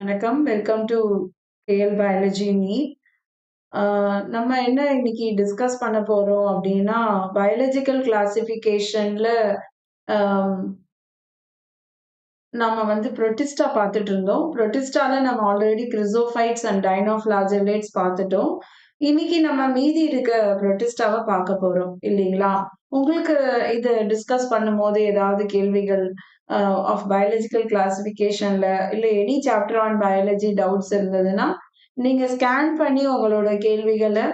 வணக்கம். Welcome to KL biology NEET. நம்ம என்ன இன்னைக்கு டிஸ்கஸ் பண்ண போறோம் அப்படின்னா பயாலஜிக்கல் கிளாசிஃபிகேஷன்ல நம்ம வந்து ப்ரொட்டிஸ்டா பார்த்துட்டு இருந்தோம். ப்ரொட்டிஸ்டால நம்ம ஆல்ரெடி கிரிசோஃபைட்ஸ் அண்ட் டைனோஃபிளாஜெல்லேட்ஸ் பார்த்துட்டோம். இன்னைக்கு நம்ம மீதி இருக்க ப்ரொட்டிஸ்டாவை பார்க்க போறோம் இல்லைங்களா? உங்களுக்கு இது டிஸ்கஸ் பண்ணும்போது ஏதாவது கேள்விகள் ஆஃப் பயாலஜிக்கல் கிளாசிஃபிகேஷன்ல இல்ல any chapter on biology doubts இருந்ததுன்னா, நீங்க ஸ்கேன் பண்ணி உங்களோட கேள்விகளை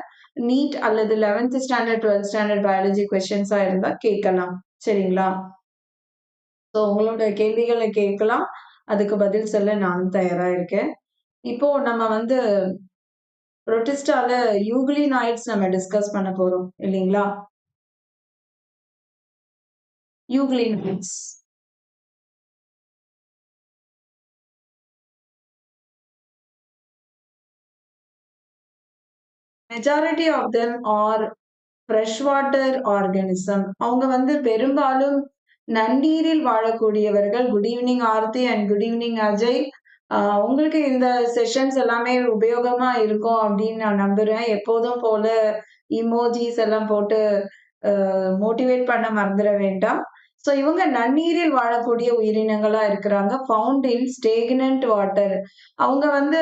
நீட் அல்லது 11த் ஸ்டாண்டர்ட், 12த் ஸ்டாண்டர்ட் பயாலஜி கொஸ்டின்ஸா இருந்தா கேட்கலாம். சரிங்களா? ஸோ உங்களோட கேள்விகளை கேட்கலாம். அதுக்கு பதில் சொல்ல நானும் தயாரா இருக்கேன். இப்போ நம்ம வந்து புரோட்டிஸ்டால யூக்ளினாய்ட்ஸ் நம்ம டிஸ்கஸ் பண்ண போறோம் இல்லைங்களா? Euglenoids. Majority of them are fresh water organism அவங்க வந்து பெரும்பாலும் நன்னீரில் வாழக்கூடியவர்கள். Good evening Aarthi and good evening Ajay. உங்களுக்கு இந்த செஷன்ஸ் எல்லாமே உபயோகமா இருக்கும் அப்படின்னு நான் நம்புறேன். எப்போதும் போல இமோஜிஸ் எல்லாம் போட்டு மோட்டிவேட் பண்ண மறந்துட வேண்டாம். ஸோ இவங்க நன்னீரில் வாழக்கூடிய உயிரினங்களா இருக்கிறாங்க. Found in stagnant water. அவங்க வந்து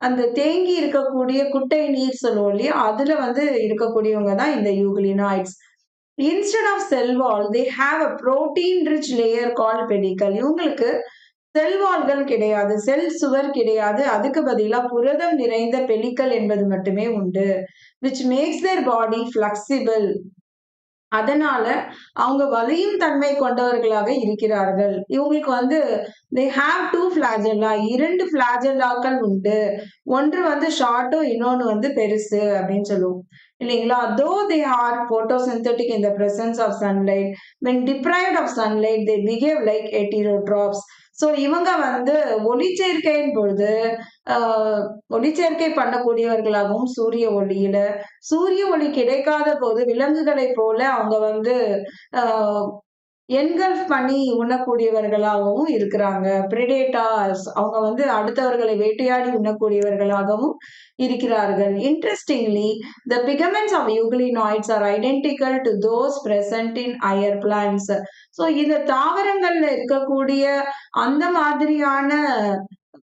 அந்த தேங்கி இருக்கக்கூடிய குட்டை நீர் சொல்லுவோம் இல்லையா? அதுல வந்து இருக்கக்கூடியவங்க தான் இந்த euglenoids. Instead of cell wall they have a protein rich layer call pellicle. இவங்களுக்கு செல்வால்கள் கிடையாது. செல் சுவர் கிடையாது. அதுக்கு பதிலா புரதம் நிறைந்த பெலிக்கல் என்பது மட்டுமே உண்டு. Which makes their body flexible. அதனால அவங்க வலியும் தன்மை கொண்டவர்களாக இருக்கிறார்கள். இவங்களுக்கு வந்து தே ஹாவ் டூ ஃபிளாஜெல்லா இரண்டு ஃபிளாஜெல்லாக்கள் உண்டு. ஒன்று வந்து ஷார்ட்டும், இன்னொன்னு வந்து பெருசு அப்படின்னு சொல்லுவோம். இல்லைங்களா? Though they are photosynthetic in the presence of sunlight. When deprived of sunlight they behave like heterotrophs so இவங்க வந்து ஒளிச்சேர்க்கையின் பொழுது அ ஒளிச்சேர்க்கை பண்ணக்கூடியவர்களாகவும் சூரிய ஒளியில, சூரிய ஒளி கிடைக்காத போது விலங்குகளைப் போல அவங்க வந்து ஆஹ் என்கல்ஃப் பண்ணி உண்ணக்கூடியவர்களாகவும் இருக்கிறாங்க. பிரெடேட்டார்ஸ் அவங்க வந்து அடுத்தவர்களை வேட்டையாடி உண்ணக்கூடியவர்களாகவும் இருக்கிறார்கள். Interestingly the pigments of euglenoids are identical to those present in higher plants so இந்த தாவரங்கள்ல இருக்கக்கூடிய அந்த மாதிரியான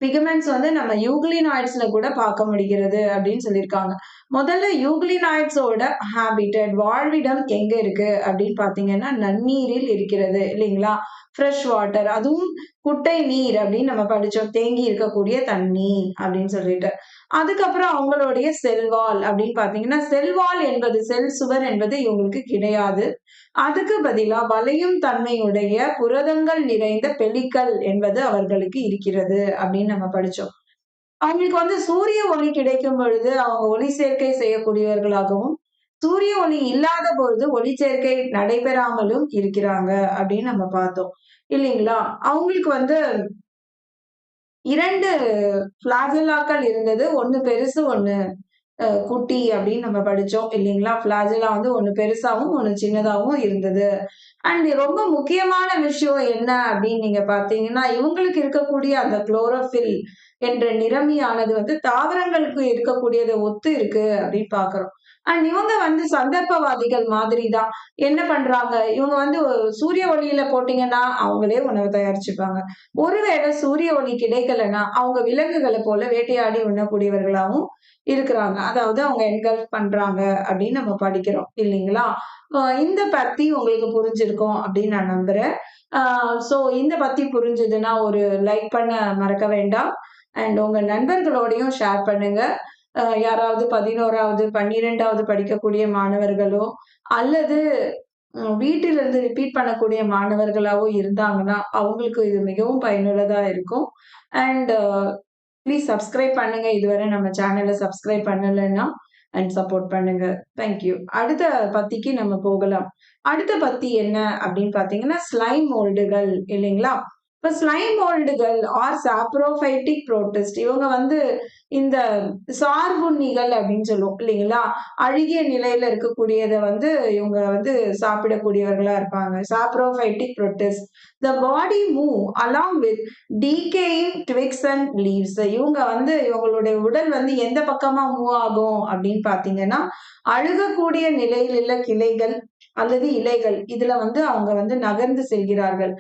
பிகமெண்ட்ஸ் வந்து நம்ம யூக்ளினாய்ட்ஸ்ல கூட பார்க்க முடிகிறது அப்படின்னு சொல்லியிருக்காங்க. முதல்ல யூக்ளினாய்ட்ஸோட ஹேபிட்டட் வாழ்விடம் எங்க இருக்கு அப்படின்னு பார்த்தீங்கன்னா, நன்னீரில் இருக்கிறது இல்லைங்களா? ஃப்ரெஷ் வாட்டர் அதுவும் குட்டை நீர் அப்படின்னு நம்ம படிச்சோம். தேங்கி இருக்கக்கூடிய தண்ணி அப்படின்னு சொல்லிட்டு. அதுக்கப்புறம் அவங்களுடைய செல்வால் அப்படின்னு பார்த்தீங்கன்னா, செல்வால் என்பது செல் சுவர் என்பது இவங்களுக்கு கிடையாது. அதுக்கு பதிலா வளையும் தன்மையுடைய புரதங்கள் நிறைந்த பெலிக்கல் என்பது அவர்களுக்கு இருக்கிறது அப்படின்னு நம்ம படிச்சோம். அவங்களுக்கு வந்து சூரிய ஒளி கிடைக்கும் பொழுது அவங்க ஒளி சேர்க்கை செய்யக்கூடியவர்களாகவும், சூரிய ஒளி இல்லாத பொழுது ஒளி சேர்க்கை நடைபெறாமலும் இருக்கிறாங்க அப்படின்னு நம்ம பார்த்தோம். இல்லைங்களா? அவங்களுக்கு வந்து 2 ஃபிளாஜெல்லாக்கள் இருந்தது. ஒண்ணு பெருசு, ஒண்ணு குட்டி அப்படின்னு நம்ம படிச்சோம் இல்லைங்களா? பிளாஜிலா வந்து ஒண்ணு பெருசாவும், ஒண்ணு சின்னதாவும் இருந்தது. அண்ட் ரொம்ப முக்கியமான விஷயம் என்ன அப்படின்னு நீங்க பாத்தீங்கன்னா இவங்களுக்கு இருக்கக்கூடிய அந்த குளோரோஃபில் என்ற நிறமியானது வந்து தாவரங்களுக்கு இருக்கக்கூடியதை ஒத்து இருக்கு அப்படின்னு பாக்குறோம் அண்ட் இவங்க வந்து சந்தர்ப்பவாதிகள் மாதிரி தான். என்ன பண்றாங்க? இவங்க வந்து சூரிய ஒளியில போட்டீங்கன்னா, அவங்களே உணவு தயாரிச்சுப்பாங்க. ஒருவேளை சூரிய ஒளி கிடைக்கலன்னா, அவங்க விலங்குகளை போல வேட்டையாடி உண்ணக்கூடியவர்களாவும் இருக்கிறாங்க. அதாவது அவங்க என்கல்ஃப் பண்றாங்க அப்படின்னு நம்ம படிக்கிறோம் இல்லைங்களா? இந்த பத்தி உங்களுக்கு புரிஞ்சிருக்கும் அப்படின்னு நான் நம்புறேன். ஆஹ் ஸோ இந்த பத்தி புரிஞ்சதுன்னா ஒரு லைக் பண்ண மறக்க வேண்டாம். அண்ட் உங்கள் நண்பர்களோடையும் ஷேர் பண்ணுங்க. யாராவது 11வது, 12வது படிக்கக்கூடிய மாணவர்களோ, அல்லது வீட்டிலிருந்து ரிப்பீட் பண்ணக்கூடிய மாணவர்களாவோ இருந்தாங்கன்னா, அவங்களுக்கு இது மிகவும் பயனுள்ளதாக இருக்கும். அண்ட் ப்ளீஸ் சப்ஸ்கிரைப் பண்ணுங்க. இதுவரை நம்ம சேனலை சப்ஸ்கிரைப் பண்ணலைன்னா அண்ட் சப்போர்ட் பண்ணுங்க. Thank you. அடுத்த பத்திக்கு நம்ம போகலாம். அடுத்த பத்தி என்ன அப்படின்னு பார்த்தீங்கன்னா, ஸ்லைம் மோல்டுகள் இல்லைங்களா? இப்போ ஸ்லைம் மோல்டுகள் ஆர் சாப்ரோஃபைட்டிக் புரோட்டஸ்ட் இவங்க வந்து இந்த சார்புண்ணிகள் அப்படின்னு சொல்லுவோம் இல்லைங்களா? அழுகிய நிலையில இருக்கக்கூடியதை வந்து இவங்க வந்து சாப்பிடக்கூடியவர்களா இருப்பாங்க. Saprophytic protist the body move along with decaying twigs and leaves இவங்க வந்து இவங்களுடைய உடல் வந்து எந்த பக்கமா மூவ் ஆகும் அப்படின்னு பாத்தீங்கன்னா அழுகக்கூடிய நிலையில் உள்ள கிளைகள் அல்லது இலைகள். இதுல வந்து அவங்க வந்து நகர்ந்து செல்கிறார்கள்.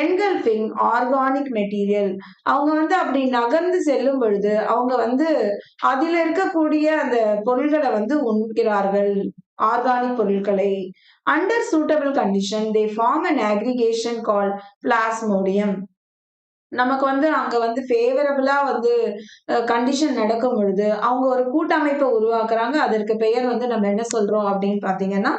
என்கல்பிங் ஆர்கானிக் மெட்டீரியல் அவங்க வந்து அப்படி நகர்ந்து செல்லும் பொழுது அவங்க வந்து அதில் இருக்கக்கூடிய அந்த பொருள்களை வந்து உண்கிறார்கள். ஆர்கானிக் பொருட்களை under suitable condition they form an aggregation call plasmodium நமக்கு வந்து அங்க வந்து ஃபேவரபிளா வந்து கண்டிஷன் நடக்கும் பொழுது அவங்க ஒரு கூட்டமைப்பை உருவாக்குறாங்க. அதற்கு பெயர் வந்து நம்ம என்ன சொல்றோம் அப்படின்னு பாத்தீங்கன்னா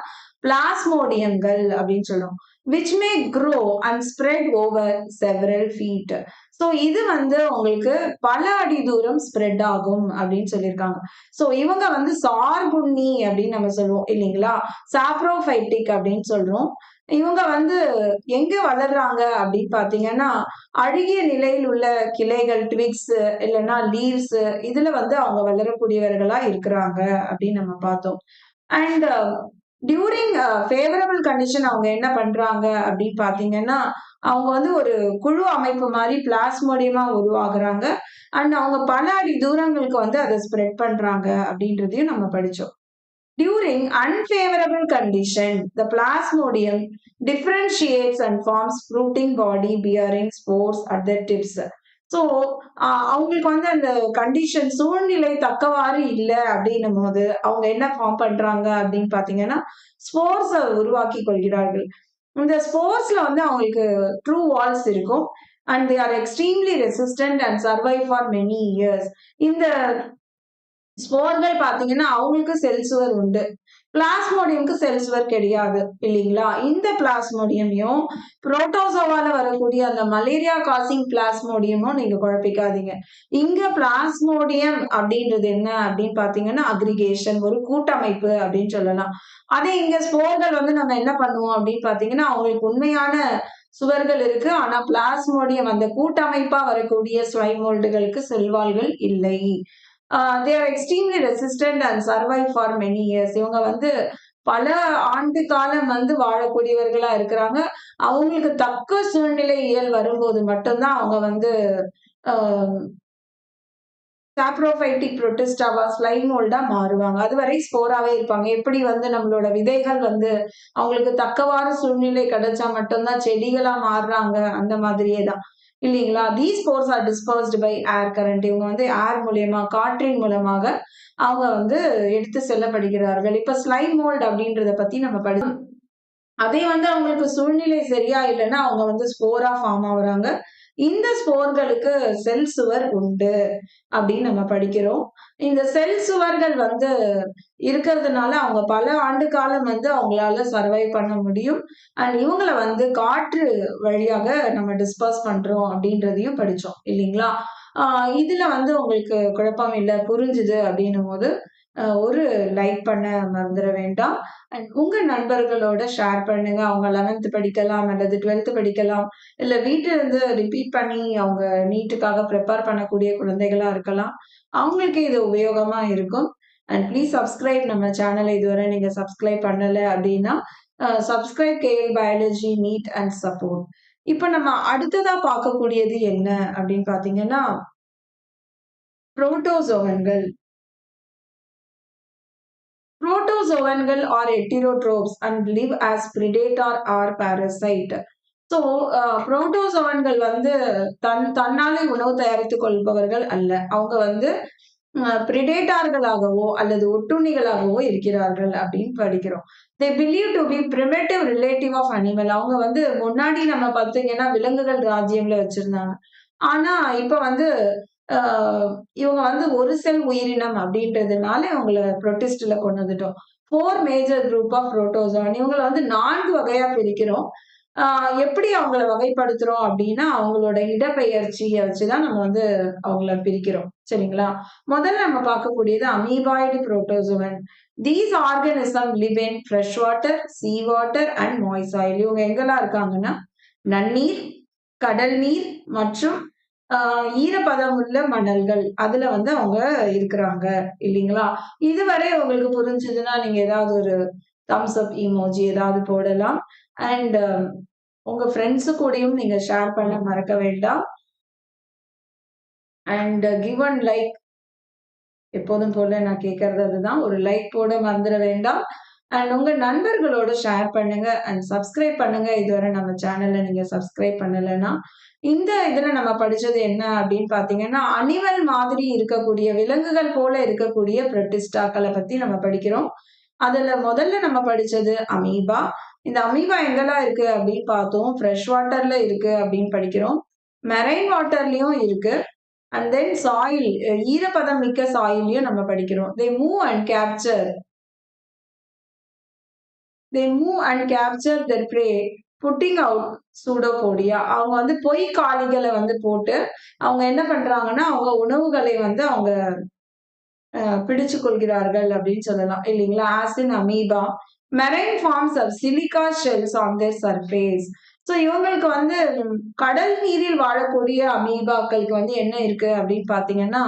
பிளாஸ்மோடியங்கள் அப்படின்னு சொல்றோம் which may grow and spread over several feet so இது வந்து உங்களுக்கு பல அடி தூரம் ஸ்ப்ரெட் ஆகும் அப்படின்னு சொல்லியிருக்காங்க. ஸோ இவங்க வந்து சார்புண்ணி அப்படின்னு நம்ம சொல்லுவோம் இல்லைங்களா? சாப்ரோஃபைட்டிக் அப்படின்னு சொல்றோம். இவங்க வந்து எங்க வளர்றாங்க அப்படின்னு பாத்தீங்கன்னா அழுகிய நிலையில் உள்ள கிளைகள் ட்விக்ஸ் இல்லைன்னா லீவ்ஸ் இதுல வந்து அவங்க வளரக்கூடியவர்களா இருக்கிறாங்க அப்படின்னு நம்ம பார்த்தோம். அண்ட் டியூரிங் ஃபேவரபிள் கண்டிஷன் அவங்க என்ன பண்றாங்க அப்படின்னு பாத்தீங்கன்னா அவங்க வந்து ஒரு குழு அமைப்பு மாதிரி பிளாஸ்மோடியமா உருவாகுறாங்க. அண்ட் அவங்க பல அடி தூரங்களுக்கு வந்து அதை ஸ்ப்ரெட் பண்றாங்க அப்படின்றதையும் நம்ம படிச்சோம். During unfavourable condition the plasmodium differentiates and forms fruiting body bearing spores at the tips so அவங்களுக்கு வந்து அந்த கண்டிஷன் சூழ்நிலை தக்கவாறு இல்லை அப்படின்னும் போது அவங்க என்ன ஃபார்ம் பண்றாங்க அப்படின்னு பாத்தீங்கன்னா ஸ்போர்ட்ஸை உருவாக்கி கொள்கிறார்கள். இந்த ஸ்போர்ட்ஸ்ல வந்து அவங்களுக்கு ட்ரூ வால்ஸ் இருக்கும். And they are extremely resistant and survive for many years இந்த ஸ்போர்கள் பாத்தீங்கன்னா அவங்களுக்கு செல்சுவர் உண்டு. பிளாஸ்மோடியம்க்கு செல்சுவர் கிடையாது இல்லைங்களா? இந்த பிளாஸ்மோடியமையும் புரோட்டோசோவால வரக்கூடிய அந்த மலேரியா காசிங் பிளாஸ்மோடியமும் நீங்க குழப்பிக்காதீங்க. இங்க பிளாஸ்மோடியம் அப்படின்றது என்ன அப்படின்னு பாத்தீங்கன்னா அக்ரிகேஷன் ஒரு கூட்டமைப்பு அப்படின்னு சொல்லலாம். அதே இங்க ஸ்போர்கள் வந்து நம்ம என்ன பண்ணுவோம் அப்படின்னு பாத்தீங்கன்னா அவங்களுக்கு உண்மையான சுவர்கள் இருக்கு. ஆனா பிளாஸ்மோடியம் அந்த கூட்டமைப்பா வரக்கூடிய ஸ்வைமோல்டுகளுக்கு செல்வாள்கள் இல்லை. They are extremely resistant and survive for many years இவங்க வந்து பல ஆண்டு காலம் வந்து வாழக்கூடியவர்களா இருக்கிறாங்க. அவங்களுக்கு தக்க சூழ்நிலை இயல் வரும்போது மட்டும்தான் அவங்க வந்து சாப்ரோஃபைட்டிக் ஸ்லைம் ஸ்லைமோல்டா மாறுவாங்க. அதுவரை ஸ்போராவே இருப்பாங்க. எப்படி வந்து நம்மளோட விதைகள் வந்து அவங்களுக்கு தக்கவாறு சூழ்நிலை கிடைச்சா மட்டும்தான் செடிகளா மாறுறாங்க. அந்த மாதிரியே தான். இல்லைங்களா? These spores are dispersed by air current இவங்க வந்து ஏர் மூலியமா காற்றின் மூலமாக அவங்க வந்து எடுத்து செல்லப்படுகிறார்கள். இப்ப ஸ்லைம் மோல்ட் அப்படின்றத பத்தி நம்ம படி அதே வந்து அவங்களுக்கு சூழ்நிலை சரியா இல்லைன்னா அவங்க வந்து ஸ்போரா ஃபார்ம் ஆகுறாங்க. இந்த ஸ்போர்களுக்கு செல் சுவர் உண்டு அப்படின்னு நம்ம படிக்கிறோம். இந்த செல் சுவர்கள் வந்து இருக்கிறதுனால அவங்க பல ஆண்டு காலம் வந்து அவங்களால சர்வை பண்ண முடியும். அண்ட் இவங்கள வந்து காற்று வழியாக நம்ம டிஸ்பர்ஸ் பண்றோம் அப்படின்றதையும் படிச்சோம் இல்லைங்களா? ஆஹ் இதுல வந்து உங்களுக்கு குழப்பம் இல்லை புரிஞ்சுது அப்படின்னும் போது ஒரு லைக் பண்ண மறந்துட வேண்டாம். அண்ட் உங்க நண்பர்களோட ஷேர் பண்ணுங்க. அவங்க லெவன்த்து படிக்கலாம் அல்லது டுவெல்த்து படிக்கலாம். இல்லை வீட்டிலிருந்து ரிப்பீட் பண்ணி அவங்க நீட்டுக்காக ப்ரிப்பேர் பண்ணக்கூடிய குழந்தைகளாக இருக்கலாம். அவங்களுக்கு இது உபயோகமாக இருக்கும். அண்ட் ப்ளீஸ் சப்ஸ்கிரைப் நம்ம சேனலை இதுவரை நீங்கள் சப்ஸ்கிரைப் பண்ணல அப்படின்னா subscribe KL biology NEET and support இப்போ நம்ம அடுத்ததாக பார்க்கக்கூடியது என்ன அப்படின்னு பார்த்தீங்கன்னா புரோட்டோசோவன்கள் புரோட்டோசோவன்கள் are heterotrophs and live as predator or parasite so புரோட்டோசோவன்கள் வந்து தன் தன்னாலே உணவு தயாரித்துக் கொள்பவர்கள் அல்ல. அவங்க வந்து பிரிடேட்டார்களாகவோ அல்லது ஒட்டுண்ணிகளாகவோ இருக்கிறார்கள் அப்படின்னு படிக்கிறோம். They believe to be primitive relative of animal அவங்க வந்து முன்னாடி நம்ம பார்த்தீங்கன்னா விலங்குகள் ராஜ்யம்ல வச்சிருந்தாங்க. ஆனா இப்ப வந்து இவங்க வந்து ஒரு செல் உயிரினம் அப்படின்றதுனால அவங்கள ப்ரொட்டிஸ்டில் கொண்டு வந்துட்டோம். Four major group of protozoan இவங்களை வந்து நான்கு வகையாக பிரிக்கிறோம். எப்படி அவங்கள வகைப்படுத்துறோம் அப்படின்னா அவங்களோட இடப்பெயர்ச்சியை வச்சுதான் நம்ம வந்து அவங்கள பிரிக்கிறோம். சரிங்களா? முதல்ல நம்ம பார்க்கக்கூடியது amoeboid protozoan these organism live in fresh water sea water and moist soil இவங்க எங்கெல்லாம் இருக்காங்கன்னா நன்னீர் கடல் நீர் மற்றும் ஆஹ் ஈரப்பதம் உள்ள மணல்கள் அதுல வந்து அவங்க இருக்கிறாங்க இல்லைங்களா? இதுவரை உங்களுக்கு புரிஞ்சதுன்னா நீங்க ஏதாவது ஒரு தம்ஸ் அப் இமோஜி ஏதாவது போடலாம். அண்ட் um, உங்க ஃப்ரெண்ட்ஸு கூடயும் நீங்க ஷேர் பண்ண மறக்க வேண்டாம். அண்ட் கிவ் அண்ட் லைக் எப்போதும் போல நான் கேட்கறது அதுதான். ஒரு லைக் போட மறந்துட வேண்டாம். அண்ட் உங்க நண்பர்களோட ஷேர் பண்ணுங்க அண்ட் சப்ஸ்கிரைப் பண்ணுங்க. இதுவரை நம்ம சேனல்ல நீங்க சப்ஸ்கிரைப் பண்ணலைன்னா இந்த இதுல நம்ம படிச்சது என்ன அப்படின்னு பாத்தீங்கன்னா அனிமல் மாதிரி இருக்கக்கூடிய விலங்குகள் போல இருக்கக்கூடிய பிரட்டிஸ்டாக்களை பத்தி நம்ம படிக்கிறோம். அதுல முதல்ல நம்ம படிச்சது அமீபா. இந்த அமீபா எங்கெல்லாம் இருக்கு அப்படின்னு பார்த்தோம். ஃப்ரெஷ் வாட்டர்ல இருக்கு அப்படின்னு படிக்கிறோம். மெரைன் வாட்டர்லயும் இருக்கு. அண்ட் தென் சாயில் ஈரப்பதம் மிக்க சாயிலையும் நம்ம படிக்கிறோம். They move and capture they move and capture their prey putting out pseudopodia அவங்க வந்து பொய் காளிகளை வந்து போட்டு அவங்க என்ன பண்றாங்கன்னா அவங்க உணவுகளை வந்து அவங்க பிடிச்சு கொள்கிறார்கள் அப்படின்னு சொல்லலாம். இல்லைங்களா? As in amoeba marine forms of silica shells on their surface so இவங்களுக்கு வந்து கடல் நீரில் வாழக்கூடிய அமீபாக்களுக்கு வந்து என்ன இருக்கு அப்படின்னு பாத்தீங்கன்னா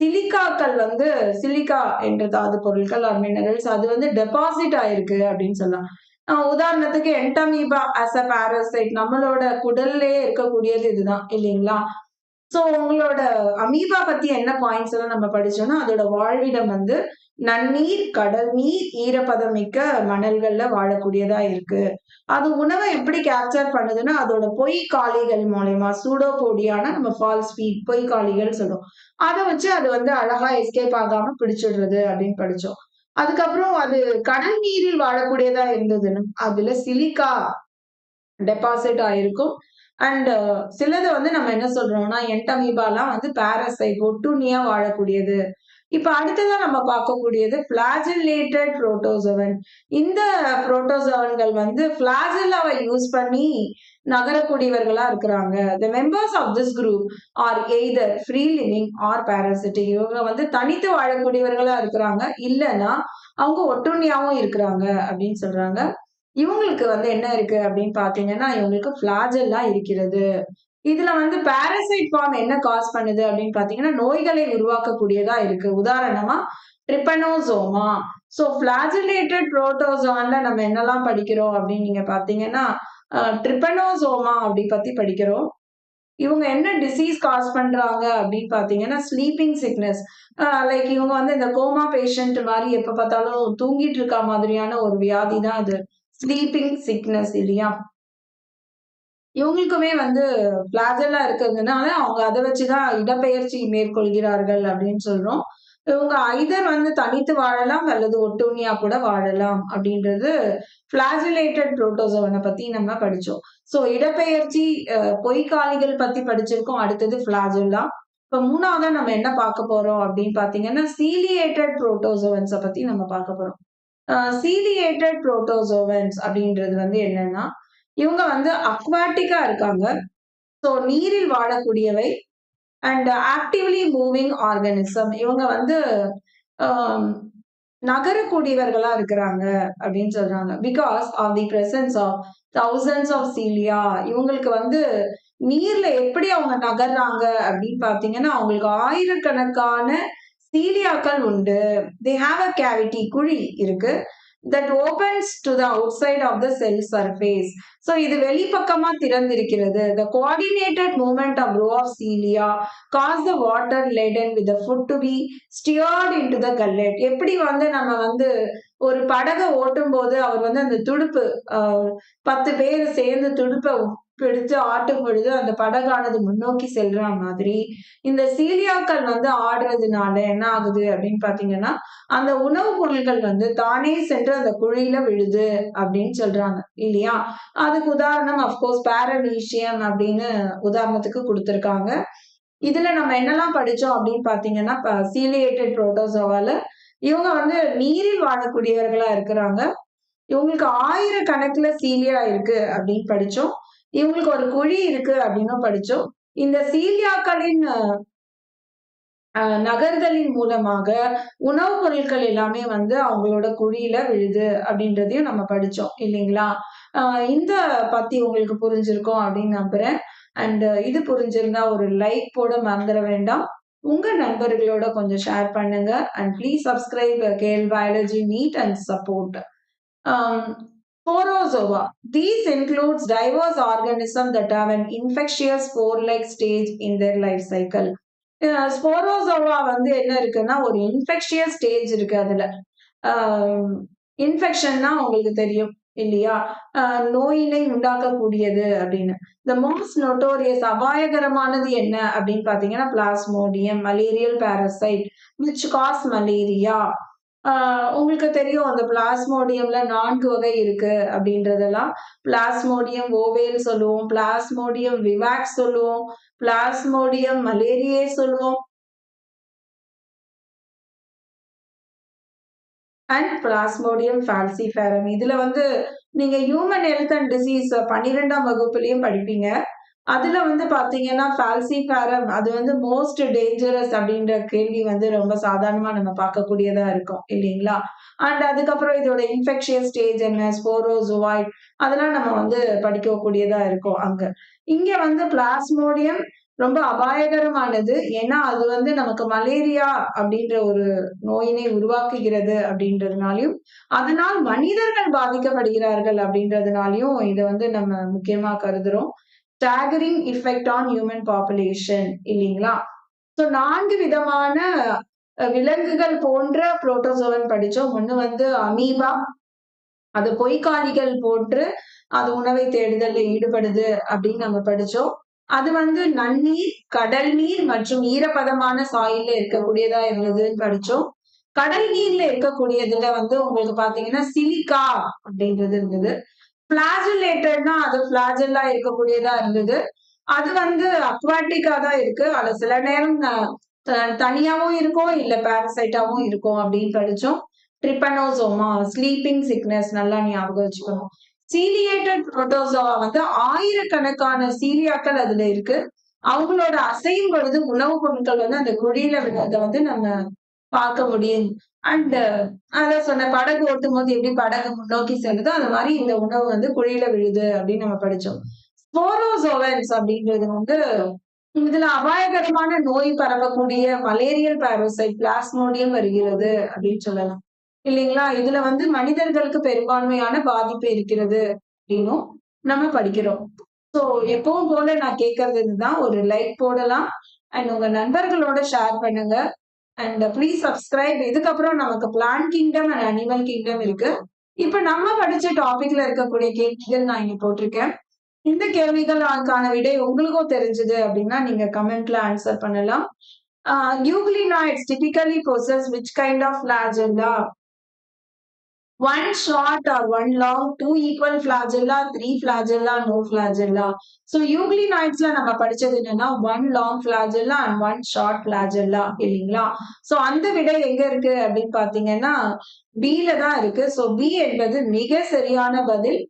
சிலிக்காக்கள் வந்து சிலிக்கா என்ற தாது பொருட்கள் ஆர் மினரல்ஸ் அது வந்து டெபாசிட் ஆயிருக்கு அப்படின்னு சொல்லலாம். உதாரணத்துக்கு என்டமீபா அஸ் அ பாரசைட் நம்மளோட குடல்லே இருக்கக்கூடியது இதுதான் இல்லைங்களா? ஸோ உங்களோட அமீபா பத்தி என்ன பாயிண்ட்ஸ் எல்லாம் நம்ம படிச்சோம்னா அதோட வாழ்விடம் வந்து நன்னீர் கடல் நீர் ஈரப்பதம் மிக்க மணல்கள்ல வாழக்கூடியதா இருக்கு. அது உணவை எப்படி கேப்சர் பண்ணுதுன்னா அதோட பொய் காளிகள் மூலயமா சூடோபோடியான நம்ம ஃபால்ஸ் ஃபீட் பொய் காளிகள் சொல்றோம். அதை வச்சு அது வந்து அழகா எஸ்கேப் ஆகாம பிடிச்சிடுறது அப்படின்னு படிச்சோம். அதுக்கப்புறம் அது கடல் நீரில் வாழக்கூடியதா இருந்ததுன்னு அதுல சிலிக்கா டெபாசிட் ஆயிருக்கும். அண்ட் சிலது வந்து நம்ம என்ன சொல்றோம்னா என்டமீபாலாம் வந்து பாரசைட் ஒட்டுண்ணியா வாழக்கூடியது. இப்ப அடுத்ததா நம்ம பார்க்கக்கூடியது பிளாஜிலேட்டட் புரோட்டோசவன் இந்த புரோட்டோசவன்கள் வந்து பிளாஜில்லாவை யூஸ் பண்ணி நகரக்கூடியவர்களா இருக்கிறாங்க. The members of this group are either free living or parasitic இவங்க வந்து தனித்து வாழக்கூடியவர்களா இருக்கிறாங்க. இல்லைன்னா அவங்க ஒட்டுண்ணியாவும் இருக்கிறாங்க அப்படின்னு சொல்றாங்க. இவங்களுக்கு வந்து என்ன இருக்கு அப்படின்னு பாத்தீங்கன்னா இவங்களுக்கு பிளாஜெல்லாம் இருக்கிறது. இதுல வந்து பாரசைட் ஃபார்ம் என்ன காஸ் பண்ணுது அப்படின்னு பாத்தீங்கன்னா நோய்களை உருவாக்கக்கூடியதா இருக்கு. உதாரணமா ட்ரிப்பனோசோமா சோ பிளாஜிலேட்டட் புரோட்டோசோன்ல நம்ம என்னெல்லாம் படிக்கிறோம் அப்படின்னு நீங்க பாத்தீங்கன்னா ட்ரிப்பனோசோமா அப்படி பத்தி படிக்கிறோம். இவங்க என்ன டிசீஸ் காஸ் பண்றாங்க அப்படின்னு பாத்தீங்கன்னா ஸ்லீப்பிங் சிக்னஸ் லைக் இவங்க வந்து இந்த கோமா பேஷண்ட் மாதிரி எப்ப பார்த்தாலும் தூங்கிட்டு இருக்க மாதிரியான ஒரு வியாதி தான் அது. ஸ்லீப்பிங் சிக்னஸ் இல்லையா? இவங்களுக்குமே வந்து பிளாஜெல்லாம் இருக்கிறதுனால அவங்க அதை வச்சுதான் இடப்பெயர்ச்சி மேற்கொள்கிறார்கள் அப்படின்னு சொல்றோம். இவங்க ஐதர் வந்து தனித்து வாழலாம் அல்லது ஒட்டுண்ணியா கூட வாழலாம் அப்படின்றது பிளாஜிலேட்டட் புரோட்டோசோவனை பத்தி நம்ம படிச்சோம். சோ இடப்பெயர்ச்சி அஹ், பொய்க்காலிகள் பத்தி படிச்சிருக்கோம். அடுத்தது பிளாஜெல்லா இப்ப மூணாவதா நம்ம என்ன பார்க்க போறோம் அப்படின்னு பாத்தீங்கன்னா சீலியேட்டட் புரோட்டோசோவன்ஸ பத்தி நம்ம பார்க்க போறோம். சீலியேட்டட் புரோட்டோசோவன்ஸ் அப்படின்றது வந்து என்னன்னா இவங்க வந்து அக்வாட்டிக்கா இருக்காங்க. ஸோ நீரில் வாழக்கூடியவை அண்ட் ஆக்டிவ்லி மூவிங் ஆர்கானிசம் இவங்க வந்து ஆம், நகரக்கூடியவர்களா இருக்கிறாங்க அப்படின்னு சொல்றாங்க. Because of the presence of thousands of cilia இவங்களுக்கு வந்து நீர்ல எப்படி அவங்க நகர்றாங்க அப்படின்னு பாத்தீங்கன்னா அவங்களுக்கு ஆயிரக்கணக்கான சீலியாக்கள் உண்டு. தே ஹாவ் அ கேவிட்டி குழி இருக்கு. That opens to the outside of the cell surface so இது வெளிப்பக்கமா திறந்திருக்கிறது. The coordinated movement of row of cilia causes the water laden with food to be steered into the gullet எப்படி வந்து நம்ம வந்து ஒரு படகை ஓட்டும் போது அவர் வந்து அந்த துடுப்பு பத்து பேர் சேர்ந்து துடுப்பை பிடித்து ஆட்டும் பொழுது அந்த படகானது முன்னோக்கி செல்ற மாதிரி. இந்த சீலியாக்கள் வந்து ஆடுறதுனால என்ன ஆகுது அப்படின்னு பாத்தீங்கன்னா அந்த உணவுப் பொருட்கள் வந்து தானே சென்று அந்த குழியில விழுது அப்படின்னு சொல்றாங்க இல்லையா? அதுக்கு உதாரணம் அப்கோர்ஸ் பாரனீஷியம் அப்படின்னு உதாரணத்துக்கு கொடுத்துருக்காங்க. இதுல நம்ம என்னெல்லாம் படிச்சோம் அப்படின்னு பாத்தீங்கன்னா சீலியேட்டட் புரோட்டோசோவால இவங்க வந்து நீரில் வாழக்கூடியவர்களா இருக்கிறாங்க. இவங்களுக்கு ஆயிரக்கணக்குல சீலியா இருக்கு அப்படின்னு படிச்சோம். இவங்களுக்கு ஒரு குழி இருக்கு அப்படின்னும் படிச்சோம். இந்த சீலியாக்களின் நகர்தலின் மூலமாக உணவுப் பொருட்கள் எல்லாமே வந்து அவங்களோட குழியில விழுது அப்படின்றதையும் நம்ம படிச்சோம் இல்லைங்களா? ஆஹ் இந்த பத்தி உங்களுக்கு புரிஞ்சிருக்கும் அப்படின்னு நம்புறேன். அண்ட் இது புரிஞ்சிருந்தா ஒரு லைக் போட மறந்துட வேண்டாம். உங்க நண்பர்களோட கொஞ்சம் ஷேர் பண்ணுங்க. And please subscribe KL biology NEET and support. Sporozoa. These includes diverse organisms that have an infectious spore-like stage in their life cycle. Uh, sporozoa வந்து என்ன இருக்குன்னா ஒரு இன்ஃபெக்ஷியஸ் ஸ்டேஜ் இருக்கு அதுல um, இன்ஃபெக்ஷன்னா உங்களுக்கு தெரியும் இல்லையா uh, நோயினை உண்டாக்கக்கூடியது அப்படின்னு இந்த மோஸ்ட் நோட்டோரியஸ் அபாயகரமானது என்ன அப்படின்னு பாத்தீங்கன்னா plasmodium malarial parasite which causes malaria உங்களுக்கு தெரியும் அந்த பிளாஸ்மோடியம்ல நான்கு வகை இருக்கு அப்படின்றதெல்லாம். பிளாஸ்மோடியம் ஓவேல் சொல்லுவோம் பிளாஸ்மோடியம் விவாக்ஸ் சொல்லுவோம் பிளாஸ்மோடியம் மலேரியே சொல்லுவோம். அண்ட் பிளாஸ்மோடியம் ஃபால்சிஃபேரம் இதுல வந்து நீங்க ஹியூமன் ஹெல்த் அண்ட் டிசீஸ் பன்னிரெண்டாம் வகுப்புலயும் படிப்பீங்க. அதுல வந்து பாத்தீங்கன்னா ஃபால்சிஃபேரம் அது வந்து மோஸ்ட் டேஞ்சரஸ் அப்படின்ற கேள்வி வந்து ரொம்ப சாதாரணமா நம்ம பார்க்கக்கூடியதா இருக்கும் இல்லைங்களா? அண்ட் அதுக்கப்புறம் இதோட இன்ஃபெக்ஷியஸ் ஸ்டேஜ் என்ன ஸ்போரோசுவாய்ட் அதெல்லாம் நம்ம வந்து படிக்கக்கூடியதா இருக்கும் அங்க. இங்க வந்து பிளாஸ்மோடியம் ரொம்ப அபாயகரமானது ஏன்னா அது வந்து நமக்கு மலேரியா அப்படின்ற ஒரு நோயினை உருவாக்குகிறது அப்படின்றதுனாலையும் அதனால் மனிதர்கள் பாதிக்கப்படுகிறார்கள் அப்படின்றதுனாலையும் இதை வந்து நம்ம முக்கியமா கருதுறோம். Staggering effect on human population இல்லைங்களா? ஸோ நான்கு விதமான விலங்குகள் போன்ற புரோட்டோசோவன் படிச்சோம். ஒண்ணு வந்து அமீபா அது பொய்க்காலிகள் போன்று அது உணவை தேடுதல்ல ஈடுபடுது அப்படின்னு நம்ம படிச்சோம். அது வந்து நன்னீர் கடல் நீர் மற்றும் ஈரப்பதமான சாயில்ல இருக்கக்கூடியதா இருந்ததுன்னு படிச்சோம். கடல் நீர்ல இருக்கக்கூடியதுல வந்து உங்களுக்கு பாத்தீங்கன்னா சிலிக்கா அப்படின்றது இருந்தது. பிளாஜுலேட்டட்னா அது பிளாஜெல்லா இருக்கக்கூடியதா இருந்தது. அது வந்து அக்வாட்டிக்கா தான் இருக்கு. அது சில நேரம் தனியாவும் இருக்கும் இல்ல பேரசைட்டாவும் இருக்கும் அப்படின்னு படிச்சோம். ட்ரிப்பனோசோமா ஸ்லீப்பிங் சிக்னஸ் நல்லா ஞாபகம் வச்சுக்கணும். சீலியேட்டட் புரோட்டோசோவா வந்து ஆயிரக்கணக்கான சீலியாக்கள் அதுல இருக்கு. அவங்களோட அசையும் பொழுது உணவுப் பொருட்கள் வந்து அந்த குழியில விழுறத வந்து நம்ம பார்க்க முடியும். அண்ட் uh, அதான் சொன்ன படகு ஓட்டும் போது எப்படி படகு முன்னோக்கி செல்லுதோ அந்த மாதிரி இந்த உணவு வந்து குழியில விழுது அப்படின்னு நம்ம படிச்சோம். ஸ்போரோசோவன்ஸ் அப்படின்றது வந்து இதுல அபாயகரமான நோய் பரவக்கூடிய மலேரியல் பாரோசைட் பிளாஸ்மோடியம் வருகிறது அப்படின்னு சொல்லலாம். இல்லைங்களா? இதுல வந்து மனிதர்களுக்கு பெரும்பான்மையான பாதிப்பு இருக்கிறது அப்படின்னும் நம்ம படிக்கிறோம். ஸோ எப்பவும் போல நான் கேட்கறது இதுதான். ஒரு லைக் போடலாம். அண்ட் உங்க நண்பர்களோட ஷேர் பண்ணுங்க. அண்ட் ப்ளீஸ் சப்ஸ்கிரைப் இதுக்கப்புறம் நமக்கு plant kingdom and animal kingdom இருக்கு. இப்ப நம்ம படிச்ச டாபிக்ல இருக்கக்கூடிய கேள்விகள் நான் இங்க போட்டிருக்கேன். இந்த கேள்விகளுக்கான விடை உங்களுக்கும் தெரிஞ்சது அப்படின்னா நீங்க கமெண்ட்ல ஆன்சர் பண்ணலாம். Euglenoids typically possess which kind of லாஜெண்டா one short or one long two equal flagella three flagella no flagella. So euglenoidsல நம்ம படிச்சது என்னன்னா one long flagella and one short flagella இல்லைங்களா? ஸோ அந்த விடை எங்க இருக்கு அப்படின்னு பாத்தீங்கன்னா பில தான் இருக்கு. ஸோ பி என்பது மிக சரியான பதில்.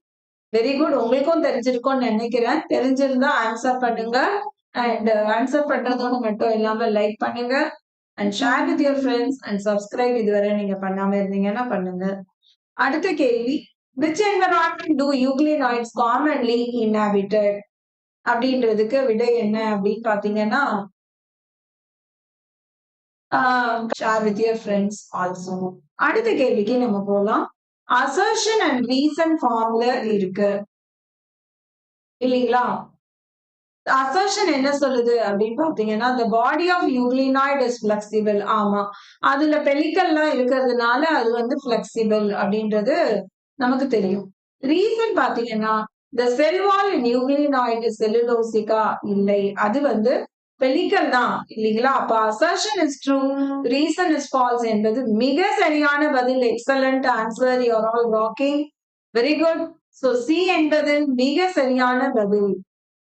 வெரி குட் உங்களுக்கும் தெரிஞ்சிருக்கும்னு நினைக்கிறேன். தெரிஞ்சிருந்தா ஆன்சர் பண்ணுங்க. அண்ட் ஆன்சர் uh, பண்றதோடு மட்டும் இல்லாம லைக் பண்ணுங்க. And share with your friends and subscribe இதுவரை நீங்க பண்ணாம இருந்தீங்கன்னா பண்ணுங்க. அடுத்த கேள்வி which environment do euglenoids commonly inhabited அப்படின்றதுக்கு விடை என்ன அப்படின்னு பாத்தீங்கன்னா share with your friends also அடுத்த கேள்விக்கு நம்ம போகலாம் அசர்ஷன் அண்ட் ரீசன் ஃபார்ம்ல இருக்கு. இல்லைங்களா? அசர்ஷன் என்ன சொல்லுது அப்படின்னு பாத்தீங்கன்னா இந்த body of euglenoid is flexible ஆமா. அதுல பெலிக்கல்லாம் இருக்கிறதுனால அது வந்து பிளெக்சிபிள் அப்படின்றது நமக்கு தெரியும். ரீசன் பாத்தீங்கன்னா the செல்வால் நியூக்ளினாய்டு செல்லுலோசிக்கா யூக்ளினாய்ட் இல்லை. அது வந்து பெலிக்கல் தான் இல்லைங்களா? அப்ப assertion is true reason is false என்பது மிக சரியான பதில். Excellent answer you are all walking very good so C என்பது மிக சரியான பதில்.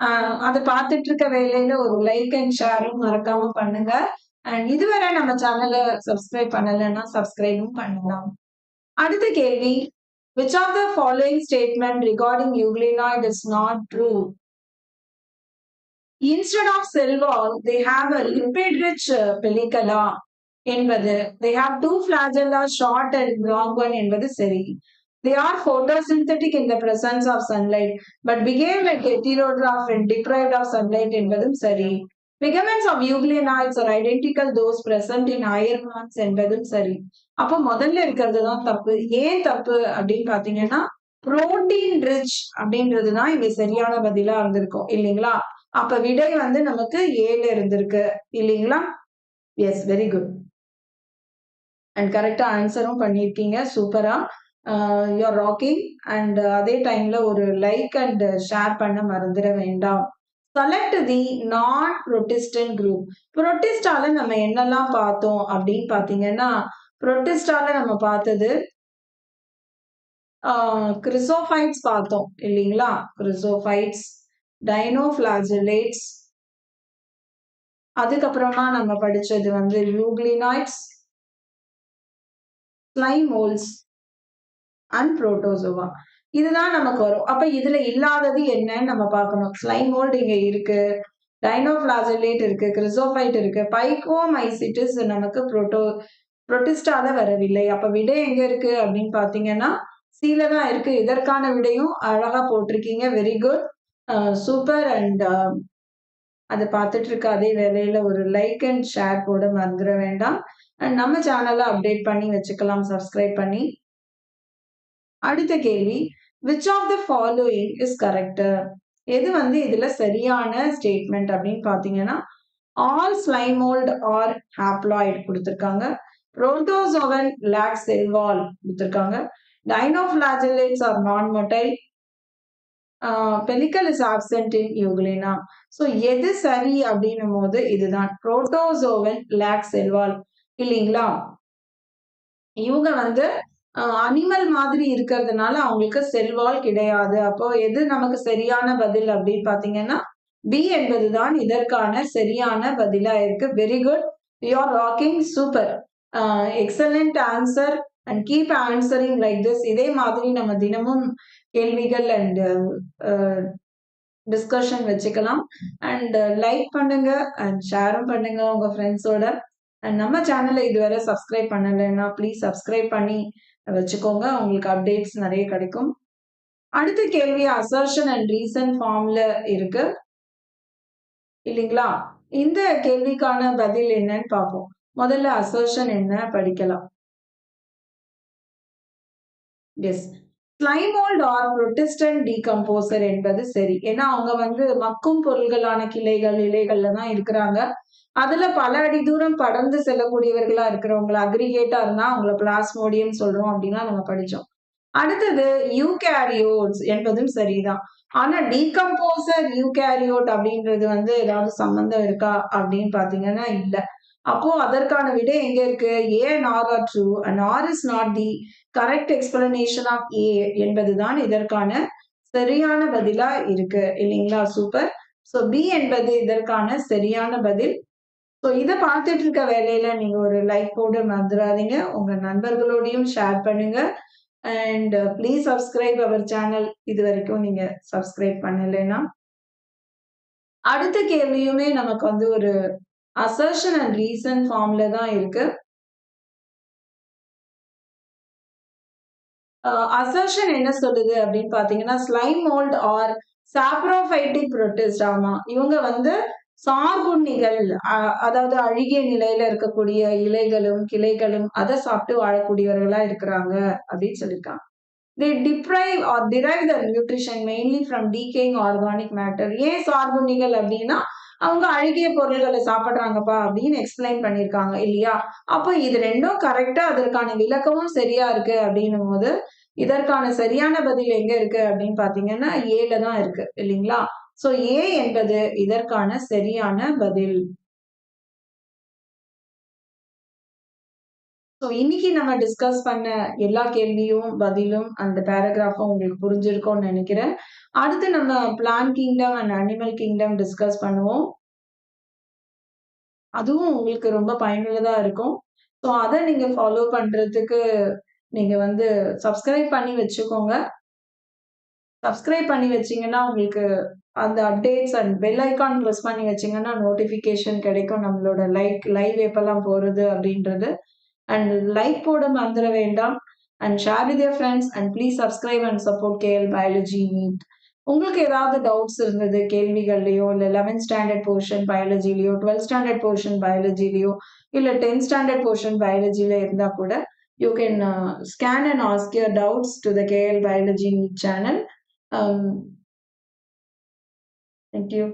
ஆஹ் அதை பார்த்துட்டு இருக்க வேலையில ஒரு லைக் அண்ட் ஷேரும் மறக்காம பண்ணுங்க. அண்ட் இதுவரை நம்ம சேனலை சப்ஸ்கிரைப் பண்ணலைன்னா சப்ஸ்கிரைபும் பண்ணலாம். அடுத்த கேள்வி. Which of the following statement regarding euglenoid is not true instead of cell wall they have a a rich rich uh, என்பது. They have two flagella short and long one என்பது சரி. They are photosynthetic in the presence of sunlight but behave like heterotroph when deprived of sunlight என்பதும் சரி Filaments of euglenoids are identical those present in higher plants என்பதும் சரி அப்போ முதல்ல இருக்கிறது தான் தப்பு ஏன் தப்பு அப்படின்னு பாத்தீங்கன்னா புரோட்டீன் ரிச் அப்படின்றது தான் இங்க சரியான பதிலா இருந்திருக்கும் இல்லைங்களா அப்ப விடை வந்து நமக்கு ஏழு இருந்திருக்கு இல்லைங்களா எஸ் வெரி குட் அண்ட் கரெக்டா ஆன்சரும் பண்ணியிருக்கீங்க சூப்பரா யூஆர் ராக்கிங் அண்ட் அதே டைம்ல ஒரு லைக் அண்ட் ஷேர் பண்ண மறந்துட வேண்டாம். செலக்ட் தி நான் ப்ரொட்டிஸ்டன் குரூப் ப்ரொட்டிஸ்டால நம்ம என்னெல்லாம் பார்த்தோம் அப்படின்னு பார்த்தீங்கன்னா ப்ரொட்டிஸ்டால நம்ம பார்த்தது uh, கிறிசோஃபைட்ஸ் பார்த்தோம் இல்லைங்களா? கிறிசோஃபைட்ஸ் டைனோஃபிளாஜிலேட்ஸ் அதுக்கப்புறமா நம்ம படிச்சது வந்து யூக்ளினாய்ட்ஸ் ஸ்லைமோல்ஸ் அண்ட் புரோட்டோசோவா இதுதான் நமக்கு வரும். அப்ப இதுல இல்லாதது என்னன்னு நம்ம பார்க்கணும். ஸ்லைமோல்டு இங்க இருக்கு. டைனோபிளாசலேட் இருக்கு. கிரிசோபைட் இருக்கு. பைகோமைசிட்டிஸ் நமக்கு புரோட்டோ புரோட்டிஸ்டால வரவில்லை. அப்ப விடை எங்க இருக்கு அப்படின்னு பாத்தீங்கன்னா சீல தான் இருக்கு. இதற்கான விடையும் அழகா போட்டிருக்கீங்க. வெரி குட் சூப்பர் அண்ட் அதை பார்த்துட்டு இருக்க அதே வேலையில ஒரு லைக் அண்ட் ஷேர் போட மறந்துட வேண்டாம். அண்ட் நம்ம சேனலை அப்டேட் பண்ணி வச்சுக்கலாம். சப்ஸ்கிரைப் பண்ணி. அடுத்த கேள்வி which of the following is correct எது வந்து இதுல சரியான ஸ்டேட்மெண்ட் அப்படின்னு பாத்தீங்கன்னா all slime mold are haploid கொடுத்துருக்காங்க. புரோட்டோசோவன் லேக் செல்வால் கொடுத்துருக்காங்க. Dinoflagellates are non motile pellicle is absent in Euglena so எது சரி அப்படின்னும் போது இதுதான் புரோட்டோசோவன் லேக் செல்வால் இல்லைங்களா? இவங்க வந்து அனிமல் மாதிரி இருக்கிறதுனால அவங்களுக்கு செல்வால் கிடையாது. அப்போ எது நமக்கு சரியான பதில் அப்படின்னு பாத்தீங்கன்னா பி என்பதுதான் இதற்கான சரியான பதிலா இருக்கு. Very good you are rocking super excellent answer and keep answering like this இதே மாதிரி நம்ம தினமும் கேள்விகள் அண்ட் டிஸ்கஷன் வச்சுக்கலாம். அண்ட் லைக் பண்ணுங்க. அண்ட் ஷேரும் பண்ணுங்க உங்க ஃப்ரெண்ட்ஸோட அண்ட் நம்ம சேனலை இதுவரை சப்ஸ்கிரைப் பண்ணலைன்னா ப்ளீஸ் சப்ஸ்கிரைப் பண்ணி வச்சுக்கோங்க. உங்களுக்கு அப்டேட்ஸ் நிறைய கிடைக்கும். அடுத்த கேள்வி அசர்ஷன் அண்ட் ரீசன் ஃபார்ம்ல இருக்கு. இல்லைங்களா? இந்த கேள்விக்கான பதில் என்னன்னு பார்ப்போம். முதல்ல அசர்ஷன் என்ன படிக்கலாம். Yes slime mold are protistan decomposer என்பது சரி. ஏன்னா அவங்க வந்து மக்கும் பொருள்களான கிளைகள் இலைகள்ல தான் இருக்கிறாங்க. அதுல பல அடி தூரம் படர்ந்து செல்லக்கூடியவர்களா இருக்கிறவங்கள அக்ரிகேட்டா இருந்தா அவங்கள பிளாஸ்மோடியம் சொல்றோம் அப்படின்னா நம்ம படிச்சோம். அடுத்தது யூகேரியோட்ஸ் என்பதும் சரிதான். ஆனா டீகம்போசர் யூகேரியோட் அப்படின்றது வந்து ஏதாவது சம்பந்தம் இருக்கா அப்படின்னு பாத்தீங்கன்னா இல்ல. அப்போ அதற்கான விடை எங்க இருக்கு? A nor R are true and R is not the correct explanation of A என்பதுதான் இதற்கான சரியான பதிலா இருக்கு. இல்லைங்களா? சூப்பர் ஸோ பி என்பது இதற்கான சரியான பதில் ஸோ இதை பார்த்துட்டு இருக்க வேலையில நீங்க ஒரு லைக் போட்டு மறந்துடாதீங்க. உங்க நண்பர்களோடையும் ஷேர் பண்ணுங்க. And please subscribe our channel இது வரைக்கும் நீங்க சப்ஸ்கிரைப் பண்ணலைன்னா அடுத்த கேள்வியுமே நமக்கு வந்து ஒரு அசர்ஷன் அண்ட் ரீசன் ஃபார்ம்ல தான் இருக்கு. Uh, அசர்ஷன் என்ன சொல்லுது அப்படின்னு பாத்தீங்கன்னா slime mould are saprophytic protist ஆமா. இவங்க வந்து சார்புண்ணிகள் அதாவது அழுகிய நிலையில இருக்கக்கூடிய இலைகளும் கிளைகளும் அதை சாப்பிட்டு வாழக்கூடியவர்களா இருக்கிறாங்க அப்படின்னு சொல்லியிருக்காங்க. The deprive or derive the nutrition mainly from decaying organic matter ஏன் சார்புண்ணிகள் அப்படின்னா அவங்க அழுகிய பொருள்களை சாப்பிடுறாங்கப்பா அப்படின்னு எக்ஸ்பிளைன் பண்ணியிருக்காங்க இல்லையா? அப்போ இது ரெண்டும் கரெக்டா அதற்கான விளக்கமும் சரியா இருக்கு அப்படின்னும் போது இதற்கான சரியான பதில் எங்க இருக்கு அப்படின்னு பாத்தீங்கன்னா ஏல தான் இருக்கு இல்லைங்களா? சோ ஏ என்பது இதற்கான சரியான பதில். ஸோ இன்னைக்கு நம்ம டிஸ்கஸ் பண்ண எல்லா கேள்வியும் பதிலும் அந்த பேராகிராஃபும் உங்களுக்கு புரிஞ்சிருக்கும்னு நினைக்கிறேன். அடுத்து நம்ம plant kingdom and animal kingdom discuss பண்ணுவோம். அதுவும் உங்களுக்கு ரொம்ப பயனுள்ளதா இருக்கும். ஸோ அதை நீங்க ஃபாலோ பண்றதுக்கு நீங்க வந்து சப்ஸ்கிரைப் பண்ணி வச்சுக்கோங்க. சப்ஸ்கிரைப் பண்ணி வச்சீங்கன்னா உங்களுக்கு அந்த updates and bell icon press பண்ணி வச்சீங்கன்னா நோட்டிஃபிகேஷன் கிடைக்கும் நம்மளோட லைக் லைவ் எப்பெல்லாம் போகிறது அப்படின்றது. அண்ட் லைக் போட மறந்துட வேண்டாம். And share with your friends and please subscribe and support KL biology meet உங்களுக்கு ஏதாவது டவுட்ஸ் இருந்தது கேள்விகள்லையோ இல்லை லெவன்த் ஸ்டாண்டர்ட் போர்ஷன் பயாலஜிலையோ டுவெல்த் ஸ்டாண்டர்ட் போர்ஷன் பயாலஜிலையோ இல்லை டென்த் ஸ்டாண்டர்ட் போர்ஷன் பயாலஜியில் இருந்தால் கூட you can scan and ask your doubts to the KL biology meet channel thank you